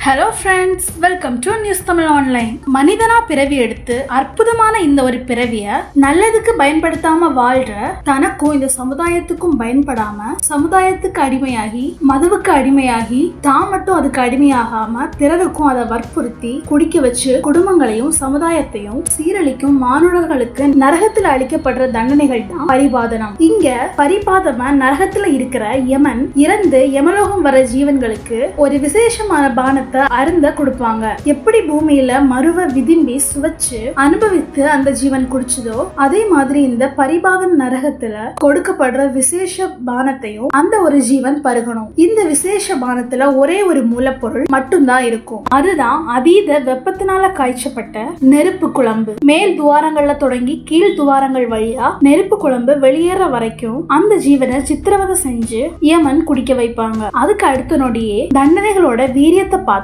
Hello friends welcome to news Tamil online மனிதனா பிறவி எடுத்து அற்புதமான இந்த ஒரு பிறவிய நல்லதுக்கு பயன்படுத்தாம வாழ்ற தனக்கும் இந்த சமுதாயத்துக்கும் பயன்படாம சமுதாயத்துக்கு அடிமையாகி மதுவுக்கு அடிமையாகி தான் மட்டும் அதுக்கு அடிமையாகாம பிறருக்கும் அதை வற்புறுத்தி குடிக்க வச்சு குடும்பங்களையும் சமுதாயத்தையும் சீரழிக்கும் மானுடர்களுக்கு நரகத்துல அளிக்கப்படுற தண்டனைகள் தான் பரிபாதனம். இங்க பரிபாதம நரகத்துல இருக்கிற யமன் இறந்து யமலோகம் வர ஜீவன்களுக்கு ஒரு விசேஷமான பானத்தை அருந்த கொடுப்பாங்க. எப்படி பூமியில மருவ விதிம்பி சுவைச்சு அனுபவித்து அந்த ஜீவன் குடிச்சதோ அதே மாதிரி இந்த பரிபாவன் நரகத்துல கொடுக்கப்படுற விசேஷ பானத்தையும் அந்த ஒரு ஜீவன் பருகணும். இந்த விசேஷ பானத்துல ஒரே ஒரு மூலப்பொருள் மட்டும்தான் இருக்கும். அதுதான் அதீத வெப்பத்தினால காய்ச்சப்பட்ட நெருப்பு குழம்பு. மேல் துவாரங்கள்ல தொடங்கி கீழ் துவாரங்கள் வழியா நெருப்பு குழம்பு வெளியேற வரைக்கும் அந்த ஜீவனை சித்திரவதை செஞ்சு யமன் குடிக்க வைப்பாங்க. அதுக்கு அடுத்த நொடியே தண்டனைகளோட வீரியத்தை பார்த்து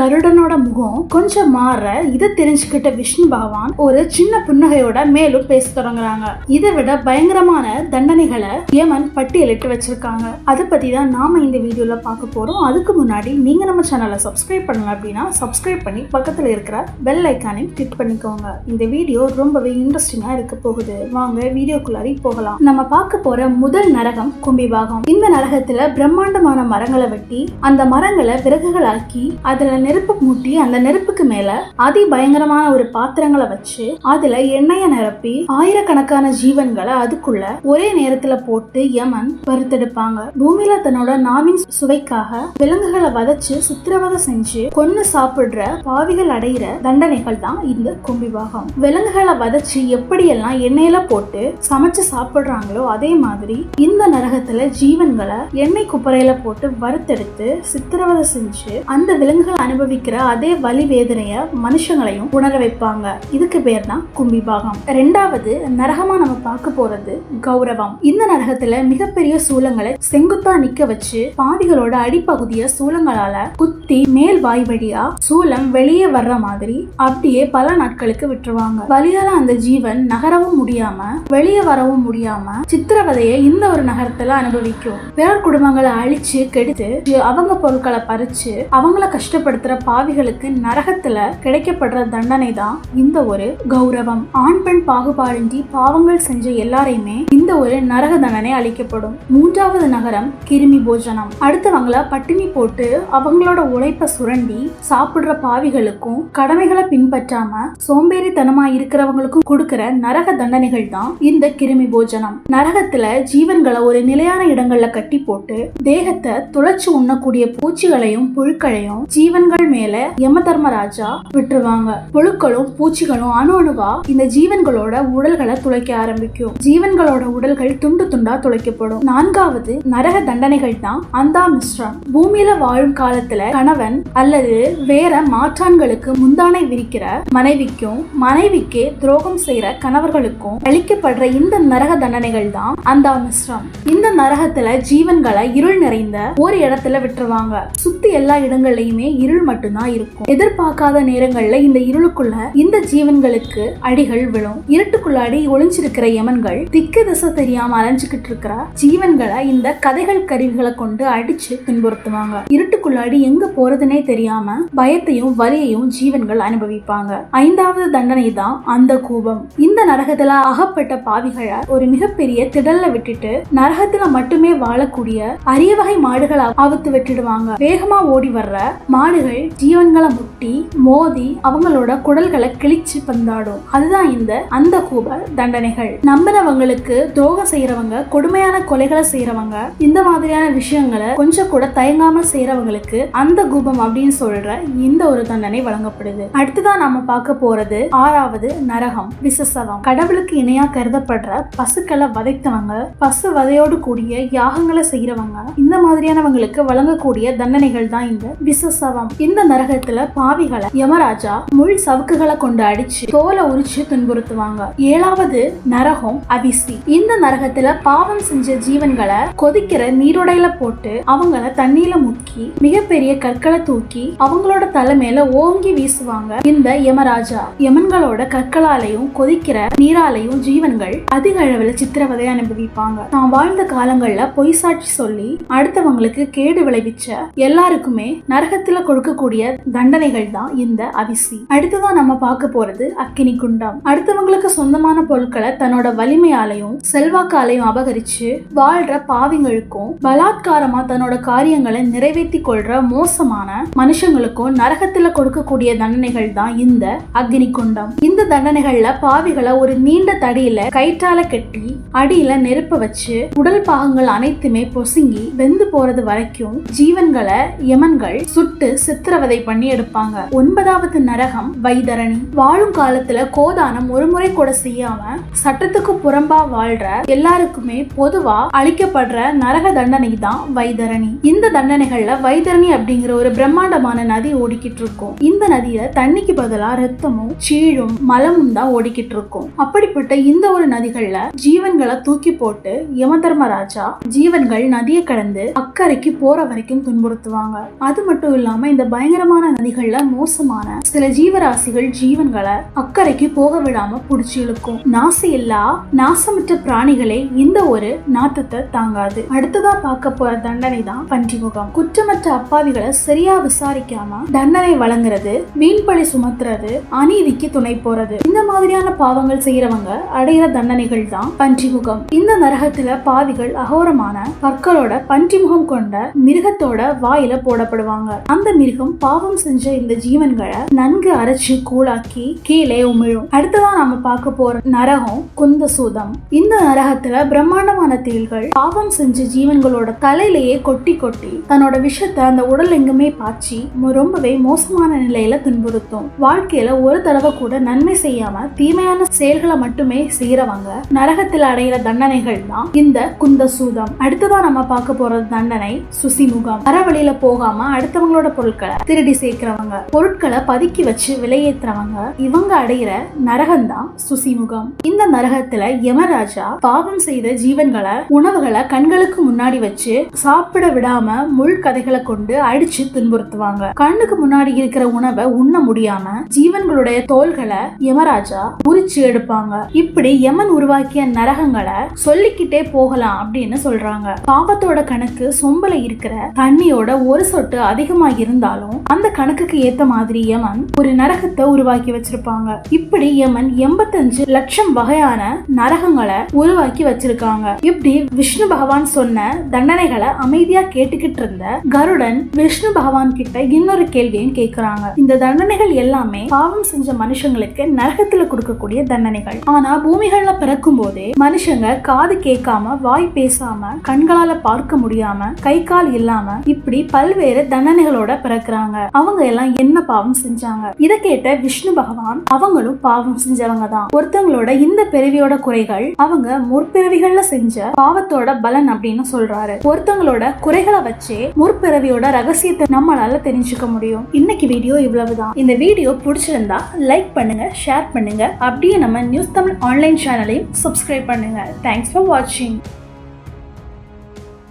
கருடனோட முகம் கொஞ்சம் மாற இதை தெரிஞ்சுக்கிட்ட விஷ்ணு பகவான் ஒரு சின்ன புன்னகையோட மேலும் பேச தொடங்குறாங்க. இதை விட பயங்கரமான தண்டனைகளை யமன் பட்டியலிட்டு வச்சிருக்காங்க. அதை பத்தி தான் நாம இந்த வீடியோல பார்க்க போறோம். அதுக்கு முன்னாடி நீங்க நம்ம சேனலை சப்ஸ்கிரைப் பண்ணல அப்படின்னா சப்ஸ்கிரைப் பண்ணி பக்கத்துல இருக்கிற பெல் ஐக்கானையும் கிளிக் பண்ணிக்கோங்க. இந்த வீடியோ ரொம்பவே இன்ட்ரெஸ்டிங்கா இருக்க போகுது. வாங்க வீடியோக்குள்ளாரி போகலாம். நம்ம பார்க்க போற முதல் நரகம் கும்பிபாகம் இந்த நரகத்துல பிரம்மாண்டமான மரங்களை வெட்டி அந்த மரங்களை விறகுகளாக்கி அதுல நெருப்பு மூட்டி அந்த நெருப்புக்கு மேல அதி பயங்கரமான ஒரு பாத்திரங்களை வச்சு அதுல எண்ணெய நிரப்பி ஆயிரக்கணக்கான ஜீவன்களை அதுக்குள்ள ஒரே நேரத்துல போட்டு யமன் வறுத்தெடுப்பாங்க. பூமியில தன்னோட நாவின் சுவைக்காக விலங்குகளை வதச்சு சித்திரவதை செஞ்சு கொன்னு சாப்பிடுற பாவிகள் அடையிற தண்டனைகள் தான் இந்த கும்பிவாகம். விலங்குகளை வதச்சு எப்படியெல்லாம் எண்ணெயில போட்டு சமைச்சு சாப்பிடுறாங்களோ அதே மாதிரி இந்த நரகத்துல ஜீவன்களை எண்ணெய் குப்பரையில போட்டு வறுத்தெடுத்து சித்திரவதை செஞ்சு அந்த விலங்குகள் அனுபவிக்கிற அதே வலி வேதனைய மனுஷங்களையும் உணர வைப்பாங்க. இதுக்கு பேர் தான் கும்பிபாகம். ரெண்டாவது நரகமா நம்ம பார்க்க போறது கௌரவம். இந்த நரகத்துல மிகப்பெரிய சூலங்களை செங்குத்தா நிக்க வச்சு பாவிகளோட அடிப்பகுதிய சூலங்களால குத்தி மேல் வாய் வழியா சூலம் வெளியே வர்ற மாதிரி அப்படியே பல நாட்களுக்கு விட்டுருவாங்க. வலியால அந்த ஜீவன் நகரவும் முடியாம வெளியே வரவும் முடியாம சித்திரவதையை இந்த ஒரு நகரத்துல அனுபவிக்கும். பிறர் குடும்பங்களை அழிச்சு கெடுத்து அவங்க பொருட்களை பறிச்சு அவங்கள கஷ்டப்படுத்துற பாவிகளுக்கு நரகத்துல கிடைக்கப்படுற தண்டனை தான் இந்த ஒரு கௌரவம். ஆண் பெண் பாகுபாடின்றி பாவங்கள் செஞ்ச எல்லாரையுமே இந்த ஒரு நரக தண்டனை அளிக்கப்படும். மூன்றாவது நகரம் கிருமி போஜனம். அடுத்தவங்கள பட்டினி போட்டு அவங்களோட உழைப்பை சுரண்டி சாப்பிடுற பாவிகளுக்கும் கடமைகளை பின்பற்றாம சோம்பேறித்தனமா இருக்கிறவங்களுக்கும் கொடுக்கிற நரக தண்டனைகள் தான் இந்த கிருமி போஜனம். நரகத்துல ஜீவன்களை ஒரு நிலையான இடங்கள்ல கட்டி போட்டு தேகத்தை துளைச்சு உண்ணக்கூடிய பூச்சிகளையும் புழுக்களையும் ஜீவன்கள் மேல யம தர்மராஜா விட்டுருவாங்க. புழுக்களும் பூச்சிகளும் அணு அணுவா இந்த ஜீவன்களோட உடல்களை துளைக்க ஆரம்பிக்கும். ஜீவன்களோட உடல்கள் துண்டு துண்டா துளைக்கப்படும். நான்காவது நரக தண்டனைகள் தான் அந்தா மிஸ்ரம் பூமியில வாழும் காலத்துல கணவன் அல்லது வேற மாற்றான்களுக்கு முந்தானை விரிக்கிற மனைவிக்கும் மனைவிக்கு துரோகம் செய்யற கணவர்களுக்கும் அளிக்கப்படுற இந்த நரக தண்டனைகள் தான் அந்தா மிஸ்ரம் இந்த நரகத்துல ஜீவன்களை இருள் நிறைந்த ஒரு இடத்துல விட்டுருவாங்க. சுத்தி எல்லா இடங்கள்லயும் இருள் மட்டும்தான் இருக்கும். எதிர்பார்க்காத நேரங்கள்ல இந்த இருளுக்குள்ள இந்த ஜீவன்களுக்கு அடிகள் விழும். இருட்டுக்குள்ளாடி ஒளிஞ்சிருக்கிற யமன்கள் திக்கு திசை தெரியாம அலைஞ்சுக்கிட்டு இருக்கிற ஜீவன்களை இந்த கதைகள் கருவிகளை கொண்டு அடிச்சு துன்புறுத்துவாங்க. இருட்டுக்குள்ளாடி எங்க போறதுனே தெரியாம பயத்தையும் வலியையும் ஜீவன்கள் அனுபவிப்பாங்க. ஐந்தாவது தண்டனை தான் அந்த கூபம். இந்த நரகத்துல அகப்பட்ட பாவிகளை ஒரு மிகப்பெரிய திடல்ல விட்டுட்டு நரகத்துல மட்டுமே வாழக்கூடிய அரிய வகை மாடுகளை அவுத்து விட்டுடுவாங்க. வேகமா ஓடி வர்ற மாடுகள் ஜீவன்களை முட்டி மோதி அவங்களோட குடல்களை கிழிச்சு பந்தாடும். அதுதான் இந்த அந்த கூப தண்டனைகள். நம்பினவங்களுக்கு துரோகம் செய்யறவங்க கொடுமையான கொலைகளை செய்யறவங்க இந்த மாதிரியான விஷயங்களை கொஞ்சம் கூட தயங்காம செய்யறவங்களுக்கு அந்த கூபம் அப்படின்னு சொல்ற இந்த ஒரு தண்டனை வழங்கப்படுது. அடுத்துதான் நாம பார்க்க போறது ஆறாவது நரகம் விசசவம் கடவுளுக்கு இணையா கருதப்படுற பசுக்களை வதைத்தவங்க பசு வதையோடு கூடிய யாகங்களை செய்யறவங்க இந்த மாதிரியானவங்களுக்கு வழங்கக்கூடிய தண்டனைகள் தான் இந்த விச சவம். இந்த நரகத்துல பாவிகளை யமராஜா முள் சவுக்குகளை கொண்டு அடிச்சு தோலை உரிச்சு துன்புறுத்துவாங்க. ஏழாவது நரகம் அவிசி. இந்த நரகத்துல பாவம் செஞ்ச ஜீவன்களை கொதிக்கிற நீரோடையில போட்டு அவங்கள தண்ணியில முக்கி மிகப்பெரிய கற்களை தூக்கி அவங்களோட தலை மேல ஓங்கி வீசுவாங்க. இந்த யமராஜா யமன்களோட கற்களாலையும் கொதிக்கிற நீராலையும் ஜீவன்கள் அதிக அளவுல சித்திரவதை அனுபவிப்பாங்க. தான் வாழ்ந்த காலங்கள்ல பொய் சாட்சி சொல்லி அடுத்தவங்களுக்கு கேடு விளைவிச்ச எல்லாருக்குமே நரக நரகத்துல கொடுக்கக்கூடிய தண்டனைகள் தான் இந்த அவிசி. அடுத்ததான் நம்ம பார்க்க போறது அக்கினி குண்டம். அடுத்தவங்களுக்கு சொந்தமான பொருட்களை தன்னோட வலிமையாலையும் செல்வாக்காலையும் அபகரிச்சு வாழ்ற பாவிங்களுக்கும் பலாத்காரமா தன்னோட காரியங்களை நிறைவேற்றி கொள்ற மோசமான மனுஷங்களுக்கும் நரகத்துல கொடுக்கக்கூடிய தண்டனைகள் தான் இந்த அக்னி குண்டம். இந்த தண்டனைகள்ல பாவிகளை ஒரு நீண்ட தடியில கயிற்றால கட்டி அடியில நெருப்ப வச்சு உடல் பாகங்கள் அனைத்துமே பொசுங்கி வெந்து போறது வரைக்கும் ஜீவன்களை யமன்கள் சுட்டு சித்திரவதை பண்ணி எடுப்பாங்க. ஒன்பதாவது நரகம் வைதரணி. வாழும் காலத்துல கோதானம் ஒரு முறை கூட செய்யாம சட்டத்துக்கு புறம்பா வாழ்ற எல்லாருக்குமே பொதுவா அளிக்கப்படுற நரக தண்டனை தான் வைதரணி. இந்த தண்டனைகள்ல வைதரணி அப்படிங்கிற ஒரு பிரம்மாண்டமான நதி ஓடிக்கிட்டு இருக்கும் இந்த நதியில தண்ணிக்கு பதிலா ரத்தமும் சீழும் மலமும் தான் ஓடிக்கிட்டு இருக்கும் அப்படிப்பட்ட இந்த ஒரு நதிகள்ல ஜீவன்களை தூக்கி போட்டு யம தர்மராஜா ஜீவன்கள் நதியை கடந்து அக்கறைக்கு போற வரைக்கும் துன்புறுத்துவாங்க. அது மட்டும் இல்லாம இந்த பயங்கரமான நதிகள்ல மோசமான சில ஜீவராசிகள் ஜீவன்களை அக்கறைக்கு போக விடாம புடிச்சு இழுக்கும். நாசி இல்லா நாசமற்ற பிராணிகளே இந்த ஒரு நாட்டத்தை தாங்காது. அடுத்ததா பார்க்க போற தண்டனை தான் பன்றிமுகம். குற்றமற்ற அப்பாவிகளை சரியா விசாரிக்காம தண்டனை வழங்குறது மீன்பழி சுமத்துறது அநீதிக்கு துணை போறது. இந்த மாதிரியான பாவங்கள் செய்யறவங்க அடையிற தண்டனைகள் தான் பன்றிமுகம். இந்த நரகத்துல பாவிகள் அகோரமான பற்களோட பன்றிமுகம் கொண்ட மிருகத்தோட வாயில போடப்படுவாங்க. அந்த மிருகம் பாவம் செஞ்ச இந்த ஜீவன்களை நன்கு அரைச்சு கூழாக்கி கீழே உமிழும். அடுத்ததா நாம பார்க்க போற நரகம் குந்த சூதம் இந்த நரகத்துல பிரம்மாண்டமான தேள்கள் பாவம் செஞ்ச ஜீவன்களோட தலையிலேயே கொட்டி கொட்டி தன்னோட விஷத்தை அந்த உடல் எங்குமே பாய்ச்சி ரொம்பவே மோசமான நிலையில துன்புறுத்தும். வாழ்க்கையில ஒரு தடவை கூட நன்மை செய்யாம தீமையான செயல்களை மட்டுமே செய்யறவங்க நரகத்தில் அடையிற தண்டனைகள் தான் இந்த குந்த சூதம் அடுத்ததா நம்ம பார்க்க போற தண்டனை சுசிமுகம். அறவழியில போகாம அடுத்தவங்க மற்றவங்களோட பொருட்களை திருடி சேர்க்கிறவங்க. பொருட்களை பதுக்கி வச்சு விலையேற்றுறவங்க இவங்க அடையிற நரகம் தான் சுசிமுகம். இந்த நரகத்துல யமராஜா பாவம் செய்த ஜீவன்களை உணவுகளை கண்களுக்கு முன்னாடி வச்சு சாப்பிட விடாம முள் கதைகளை கொண்டு அடிச்சு துன்புறுத்துவாங்க. கண்ணுக்கு முன்னாடி இருக்கிற உணவை உண்ண முடியாம ஜீவன்களுடைய தோள்களை யமராஜா உரிச்சு எடுப்பாங்க. இப்படி யமன் உருவாக்கிய நரகங்களை சொல்லிக்கிட்டே போகலாம் அப்படின்னு சொல்றாங்க. பாவத்தோட கணக்கு சொம்பல இருக்கிற தண்ணியோட ஒரு சொட்டு அதிகமா இருந்தாலும் அந்த கணக்குக்கு ஏத்த மாதிரி யமன் ஒரு நரகத்தை உருவாக்கி வச்சிருப்பாங்க. இப்படி யமன் எண்பத்தஞ்சு லட்சம் வகையான நரகங்களை உருவாக்கி வச்சிருக்காங்க. இப்படி விஷ்ணு பகவான் சொன்ன தண்டனைகளை அமைதியா கேட்டுக்கிட்டு இருந்த கருடன் விஷ்ணு பகவான் கிட்ட இன்னொரு கேள்வியும் கேக்குறாங்க. இந்த தண்டனைகள் எல்லாமே பாவம் செஞ்ச மனுஷங்களுக்கு நரகத்துல கொடுக்கக்கூடிய தண்டனைகள். ஆனா பூமிகள்ல பிறக்கும் போதே மனுஷங்க காது கேட்காம வாய் பேசாம கண்களால பார்க்க முடியாம கை கால் இல்லாம இப்படி பல்வேறு தண்டனைகள் குழந்தைகளோட பிறக்குறாங்க. அவங்க எல்லாம் என்ன பாவம் செஞ்சாங்க? இத கேட்ட விஷ்ணு பகவான் அவங்களும் பாவம் செஞ்சவங்க தான். ஒருத்தவங்களோட இந்த பிறவியோட குறைகள் அவங்க முற்பிறவிகள்ல செஞ்ச பாவத்தோட பலன் அப்படின்னு சொல்றாரு. ஒருத்தவங்களோட குறைகளை வச்சே முற்பிறவியோட ரகசியத்தை நம்மளால தெரிஞ்சுக்க முடியும். இன்னைக்கு வீடியோ இவ்வளவுதான். இந்த வீடியோ பிடிச்சிருந்தா லைக் பண்ணுங்க ஷேர் பண்ணுங்க. அப்படியே நம்ம நியூஸ் தமிழ் ஆன்லைன் சேனலையும் சப்ஸ்கிரைப் பண்ணுங்க. தேங்க்ஸ் ஃபார் வாட்சிங்